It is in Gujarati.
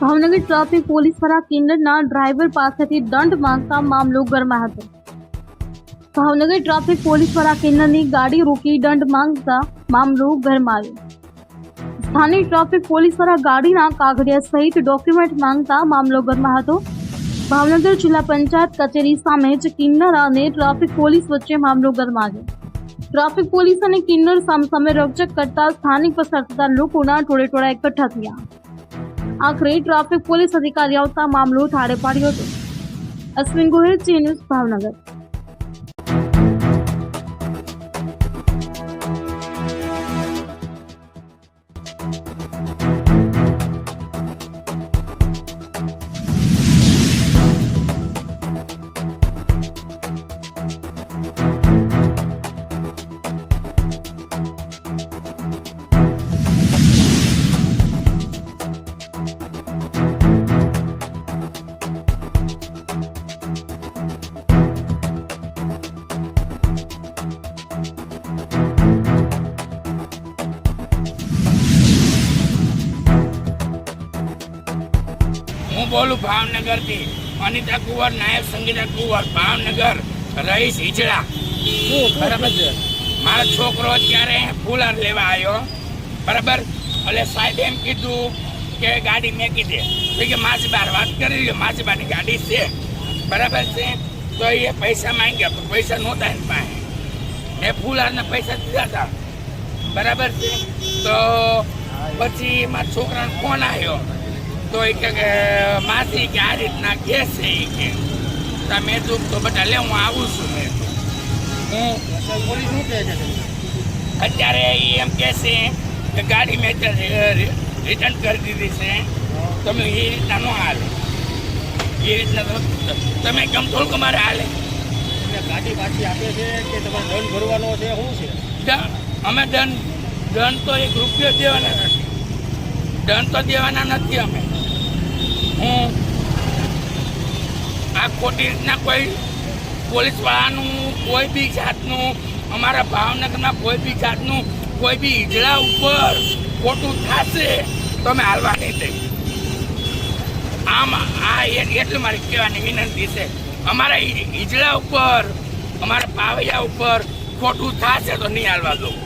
ભાવનગર ટ્રાફિક પોલીસ દ્વારા કિન્નરના ડ્રાઈવર પાસેથી દંડ માંગતા મામલો ગરમાયો હતો. ભાવનગર ટ્રાફિક પોલીસ દ્વારા કિન્નરની ગાડી રોકી દંડ માંગતા મામલો ગરમાયો સ્થાનિક ટ્રાફિક પોલીસ દ્વારા ગાડીના કાગળિયા સહિત ડોક્યુમેન્ટ માંગતા મામલો ગરમાયો હતો. ભાવનગર જિલ્લા પંચાયત કચેરી સામે જ કિન્નર અને ટ્રાફિક પોલીસ વચ્ચે મામલો ગરમાયો ટ્રાફિક પોલીસ અને કિન્નર સામસામે રક્ષક કરતા સ્થાનિક પસાર થતા લોકોના ટોળે ટોળા એકઠા થયા. આખરે ટ્રાફિક પોલીસ અધિકારી આવતા મામલો થાળે પાડ્યો હતો અશ્વિન ગોહિલ જી ન્યૂઝ ભાવનગર હું બોલું ભાવનગરથી અનિતા કુંવર નાયક સંગીતા કુંવર ભાવનગર રહીશ હિજડા. બરાબર મારો છોકરો અત્યારે ફૂલર લેવા આવ્યો બરાબર? એટલે સાહેબ એમ કીધું કે ગાડી મેકી દે. કે માસી બાર વાત કરી લ્યો માસી બારની ગાડી છે. બરાબર છે? તો એ પૈસા માંગ્યા પણ પૈસા નહોતા એની પાસે. મેં ફૂલારને પૈસા દીધા હતા. બરાબર છે? તો પછી મારા છોકરાનો ફોન આવ્યો. તો એ કે કે માસી કે આ રીતના કે છે એ કે. તો મેં કીધું તો બધા લે હું આવું છું મેં. હું પોલીસ શું કહે છે અત્યારે એ એમ કહે છે કે ગાડી મેં રિટર્ન કરી દીધી છે. તમે એ રીતના ન હાલે. એ રીતના તમે તમે થોડુંક તમારે હાલે? એટલે ગાડી પાછી આપે છે કે તમારે દંડ ભરવાનો છે શું છે? અમે દંડ દંડ તો એક રૂપિયો દેવાના નથી. દંડ તો દેવાના નથી અમે હું આ ખોટી રીતના કોઈ પોલીસવાળાનું કોઈ બી જાતનું, અમારા ભાવનગરના કોઈ બી જાતનું, કોઈ બી ઈજળા ઉપર ખોટું થશે તો અમે હાલવા નહીં દઈએ આમ આ એટલું મારી કહેવાની વિનંતી છે. અમારા ઈજળા ઉપર, અમારા પાવૈયા ઉપર ખોટું થશે તો નહીં હાલવા દઉં